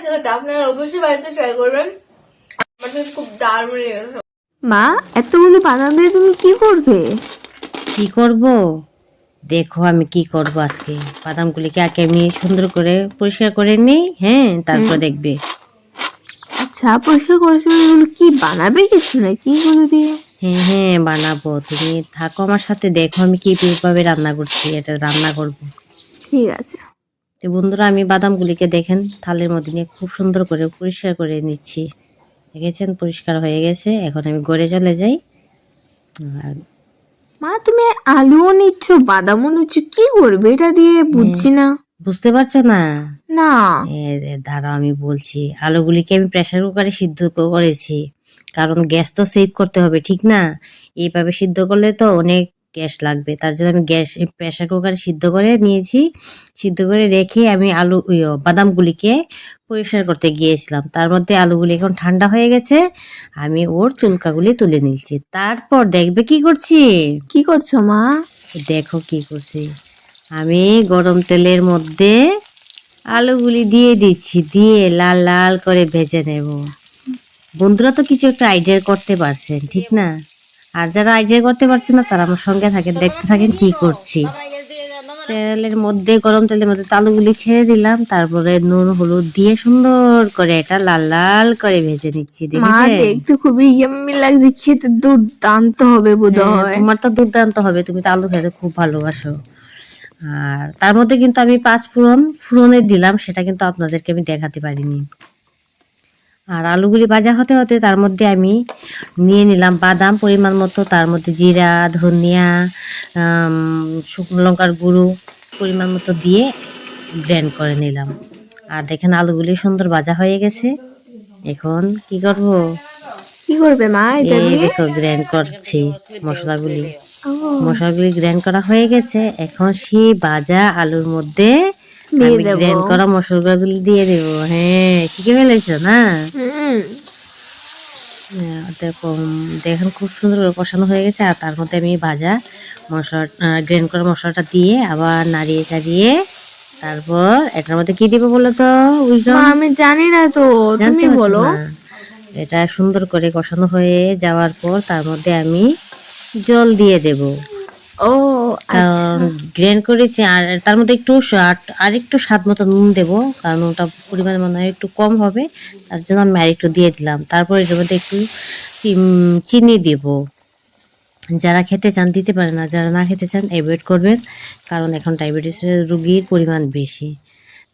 লাগছে আপনারা অবশ্যই বাড়িতে ট্রাই করবেন। আমার তো খুব দারুণ লেগেছে মা এতগুলো বাদাম দিয়ে তুমি কি করবে? কি করব? দেখো আমি কি করব আজকে। বাদামগুলিকে আগে আমি সুন্দর করে পরিষ্কার করে নিই হ্যাঁ? তারপর দেখবে। আচ্ছা পরিষ্কার করেছ মানে এগুলো কি বানাবে কিছু নাকি এগুলো দিয়ে? হ্যাঁ হ্যাঁ বানাবো। তুমি থাকো আমার সাথে দেখো আমি কি কীভাবে রান্না করছি এটা রান্না করব। ঠিক আছে। তো বন্ধুরা আমি বাদামগুলিকে দেখেন থালের মধ্যে নিয়ে খুব সুন্দর করে পরিষ্কার করে নিচ্ছি। দেখেছেন? পরিষ্কার হয়ে গেছে। এখন আমি গড়ে চলে যাই। আর মা তুমি আলুও নিচ্ছ বাদামও নিচ্ছ কি করবে এটা দিয়ে? বুঝছি না। বুঝতে পারছ না? না। দাঁড়াও আমি বলছি আলুগুলিকে আমি প্রেসার কুকারে সিদ্ধ করেছি। কারণ গ্যাস তো সেভ করতে হবে ঠিক না? এইভাবে সিদ্ধ করলে তো অনেক গ্যাস লাগবে। তার জন্য আমি গ্যাস প্রেসার কুকারে সিদ্ধ করে নিয়েছি। সিদ্ধ করে রেখে আমি আলু বাদামগুলিকে পরিষ্কার করতে গিয়েছিলাম। তার মধ্যে আলুগুলি এখন ঠান্ডা হয়ে গেছে। আমি ওর চুলকাগুলি তুলে নিচ্ছি তারপর দেখবে কি করছি? কি করছ মা? দেখো কি করছি। আমি গরম তেলের মধ্যে আলুগুলি দিয়ে দিচ্ছি। দিয়ে লাল লাল করে ভেজে নেব। বন্ধুরা তো কিছু একটা আইডিয়া করতে পারছেন ঠিক না? আর যারা আইডিয়া করতে পারছে না তারা আমার সঙ্গে থাকেন দেখতে থাকেন কি করছি। তেলের মধ্যে গরম তেলের মধ্যে আলুগুলি ছেড়ে দিলাম তারপরে নুন হলুদ দিয়ে সুন্দর করে এটা লাল লাল করে ভেজে নিচ্ছি দেখতে খুবই ইয়াম্মি লাগছে খেতে দুর্দান্ত হবে বোধ হ্যাঁ, তোমার তো দুর্দান্ত হবে তুমি তো আলু খেতে খুব ভালোবাসো। আর তার মধ্যে কিন্তু আমি পাঁচ ফুরন ফোড়নে দিলাম সেটা কিন্তু আপনাদেরকে আমি দেখাতে পারিনি। আর আলুগুলি ভাজা হতে হতে তার মধ্যে আমি নিয়ে নিলাম বাদাম পরিমাণ মতো তার মধ্যে জিরা ধনিয়া শুকনো লঙ্কার গুঁড়ো পরিমাণ মতো দিয়ে গ্র্যান্ড করে নিলাম। আর দেখেন আলুগুলি সুন্দর ভাজা হয়ে গেছে। এখন কি করব? কি করবে মা এই দেখো গ্র্যান্ড করছি মশলাগুলি। মশলাগুলি গ্র্যান্ড করা হয়ে গেছে। এখন সেই ভাজা আলুর মধ্যে আমি। গ্র্যান্ড করা মশলাগুলি দিয়ে দেব হ্যাঁ শিখে ফেলেছো না? হ্যাঁ, দেখো দেখেন খুব সুন্দর কষানো হয়ে গেছে আর তার মধ্যে আমি ভাজা মশলা গ্র্যান্ড করা মশলাটা দিয়ে আবার নাড়িয়ে চাড়িয়ে তারপর এটার মধ্যে কি দিব বলো তো আমি জানি না তো তুমি বলো। এটা সুন্দর করে কষানো হয়ে যাওয়ার পর তার মধ্যে আমি জল দিয়ে দেব। ও গ্রেন করেছি আর তার মধ্যে একটু আর একটু স্বাদ মতো নুন দেবো, কারণ ওটা পরিমাণ মনে হয় একটু কম হবে, তার জন্য আমি আর একটু দিয়ে দিলাম। তারপর এটার মধ্যে একটু চিনি দেব। যারা খেতে চান, দিতে পারে না, যারা না খেতে চান অ্যাভয়েড করবেন, কারণ এখন ডায়াবেটিসের রুগীর পরিমাণ বেশি।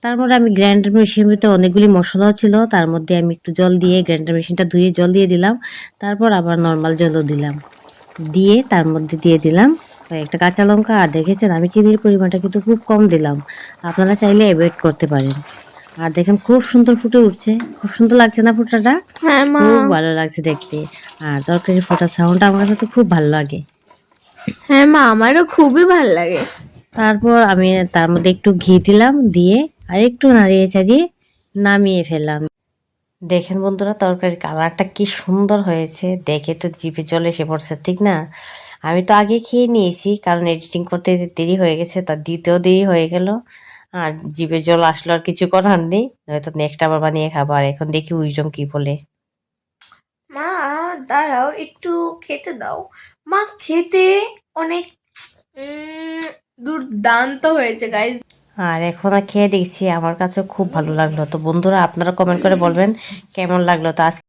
তারপরে আমি গ্রাইন্ডার মেশিনের ভিতরে অনেকগুলি মশলাও ছিল, তার মধ্যে আমি একটু জল দিয়ে গ্রাইন্ডার মেশিনটা ধুয়ে জল দিয়ে দিলাম, তারপর আবার নর্মাল জলও দিলাম। দিয়ে তার মধ্যে দিয়ে দিলাম একটা কাঁচা লঙ্কা আর দেখেছেন আমি চিনির পরিমাণটা কিন্তু খুব কম দিলাম। আপনারা চাইলে অ্যাভয়েড করতে পারেন। আর দেখেন খুব সুন্দর ফুটে উঠছে। খুব সুন্দর লাগছে না ফুটাটা হ্যাঁ মা। খুব ভালো লাগছে দেখতে। আর তরকারি ফোটার সাউন্ডটা আমার কাছে তো খুব ভালো লাগে। হ্যাঁ মা আমারও খুবই ভালো লাগে। তারপর আমি তার মধ্যে একটু ঘি দিলাম দিয়ে আর একটু নাড়িয়ে চাড়িয়ে নামিয়ে ফেললাম। দেখেন বন্ধুরা তরকারির কালারটা কি সুন্দর হয়েছে। দেখে তো জিভে জল এসে পড়ছে ঠিক না? আমি তো আগে খেয়ে নিয়েছি কারণ এডিটিং করতে দেরি হয়ে গেছে তার দিতেও দেরি হয়ে গেল। আর জিভে জল আসলো আর কিছু করার নেই হয়তো নেক্সট আবার বানিয়ে খাব আর এখন দেখি উইজম কি বলে। মা দাঁড়াও একটু খেতে দাও। মা খেতে অনেক দুর্দান্ত হয়েছে গাইজ আর এখন আর খেয়ে দেখছি আমার কাছে খুব ভালো লাগল। তো বন্ধুরা আপনারা কমেন্ট করে বলবেন কেমন লাগল? তো আজকে